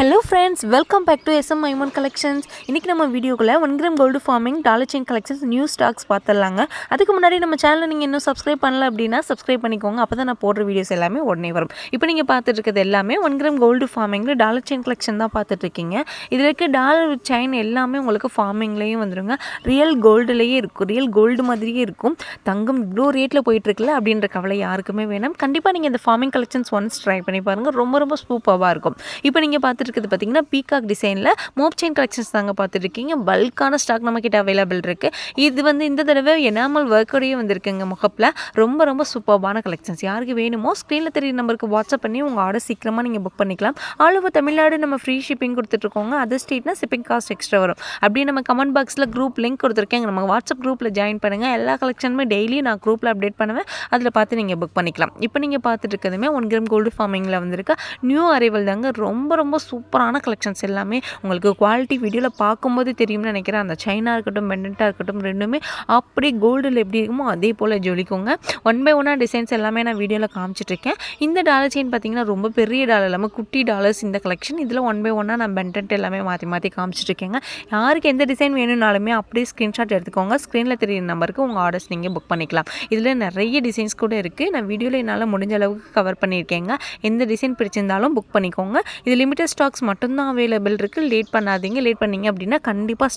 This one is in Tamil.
Hello friends welcome back to SM Maiman collections இன்றைக்கி நம்ம வீடியோக்குள்ளே one gram gold forming dollar chain collections new stocks பார்த்துடலாங்க. அதுக்கு முன்னாடி நம்ம சேனலை நீங்கள் இன்னும் சப்ஸ்கிரைப் பண்ணல அப்படின்னா சப்ஸ்கிரைப் பண்ணிக்கோங்க. அப்போ தான் நான் போடுற வீடியோஸ் எல்லாமே உடனே வரும். இப்போ நீங்கள் பார்த்துட்டு இருக்கிறது எல்லாமே ஒன் கிராம் கோல்டு ஃபார்மிங்கில் டாலர் செயின் கலெக்ஷன் தான் பார்த்துட்டு இருக்கீங்க. இதில் இருக்க டாலர் செயின் எல்லாமே உங்களுக்கு ஃபார்மிங்லேயும் வந்துடுங்க ரியல் கோல்டுலேயே இருக்கும். ரியல் கோல்டு மாதிரியே இருக்கும். தங்கம் இவ்வளோ ரேட்டில் போயிட்டுருக்குல்ல அப்படின்ற கவலை யாருக்குமே வேணும். கண்டிப்பாக நீங்கள் இந்த ஃபார்மிங் கலெக்ஷன்ஸ் ஒன்ஸ் ட்ரை பண்ணி பாருங்கள் ரொம்ப ரொம்ப சூப்பராக இருக்கும். இப்போ நீங்கள் பார்த்துட்டு இருக்கிறது பார்த்தீங்கன்னா பீகாக் டிசைனில் மோப் செயின் கலெக்ஷன்ஸ் தாங்க பார்த்துருக்கீங்க பல்கான ஸ்டாக் நம்மக்கிட்ட அவைலபிள் இருக்குது இது வந்து இந்த தடவை எனாமல் ஒர்க்கோடையே வந்திருக்குங்க முகப்பில். ரொம்ப ரொம்ப சூப்பர்பான கலெக்ஷன்ஸ் யாருக்கு வேணுமோ ஸ்க்ரீனில் தெரிய நம்பருக்கு வாட்ஸ்அப் பண்ணி உங்கள் ஆர்டர் சீக்கிரமாக நீங்கள் புக் பண்ணிக்கலாம். ஆல் ஓவர் தமிழ்நாடு நம்ம ஃப்ரீ ஷிப்பிங் கொடுத்துட்ருக்கோங்க. அதர் ஸ்டேட்னா ஷிப்பிங் காஸ்ட் எக்ஸ்ட்ரா வரும். அப்படியே நம்ம கமெண்ட் பாக்ஸில் குரூப் லிங்க் கொடுத்துருக்கேன் நம்ம வாட்ஸ்அப் குரூப்பில் ஜாயின் பண்ணுங்கள் எல்லா கலெக்ஷனுமே டெய்லியும் நான் குரூப்பில் அப்டேட் பண்ணுவேன். அதில் பார்த்து நீங்கள் புக் பண்ணிக்கலாம். இப்போ நீங்கள் பார்த்துட்டு இருக்கிறதுமே ஒன் கிராம் கோல்டு ஃபார்மிங்கில் வந்திருக்க நியூ அரைவல் தாங்க. ரொம்ப ரொம்ப சூப்பரான கலெக்ஷன்ஸ் எல்லாமே உங்களுக்கு குவாலிட்டி வீடியோவில் பார்க்கும்போது தெரியும்னு நினைக்கிறேன். அந்த சைனா இருக்கட்டும் பெண்டண்ட்டாக இருக்கட்டும் ரெண்டுமே அப்படியே கோல்டில் எப்படி இருக்குமோ அதே போல் ஜொலிக்குங்க. ஒன் பை ஒன்னாக டிசைன்ஸ் எல்லாமே நான் வீடியோவில் காமிச்சிட்ருக்கேன் இந்த டாலர் செயின் பார்த்தீங்கன்னா ரொம்ப பெரிய டாலர் இல்லாமல் குட்டி டாலர்ஸ் இந்த கலெக்ஷன் இதில் ஒன் பை ஒன்னாக நான் பெண்டன்ட் எல்லாமே மாற்றி மாற்றி காமிச்சிட்ருக்கேங்க யாருக்கு எந்த டிசைன் வேணும்னாலுமே அப்படியே ஸ்க்ரீன்ஷாட் எடுத்துக்கோங்க. ஸ்க்ரீனில் தெரியுற நம்பருக்கு உங்கள் ஆர்டர்ஸ் நீங்கள் புக் பண்ணிக்கலாம். இதில் நிறைய டிசைன்ஸ் கூட இருக்குது நான் வீடியோவில் என்னால் முடிஞ்ச அளவுக்கு கவர் பண்ணியிருக்கேங்க. எந்த டிசைன் பிடிச்சிருந்தாலும் புக் பண்ணிக்கோங்க. இது லிமிட்டட் ஸ்டாக்ஸ் மட்டும்தான் அவைலபிள் இருக்குது லேட் பண்ணாதீங்க. லேட் பண்ணீங்க அப்படின்னா கண்டிப்பாக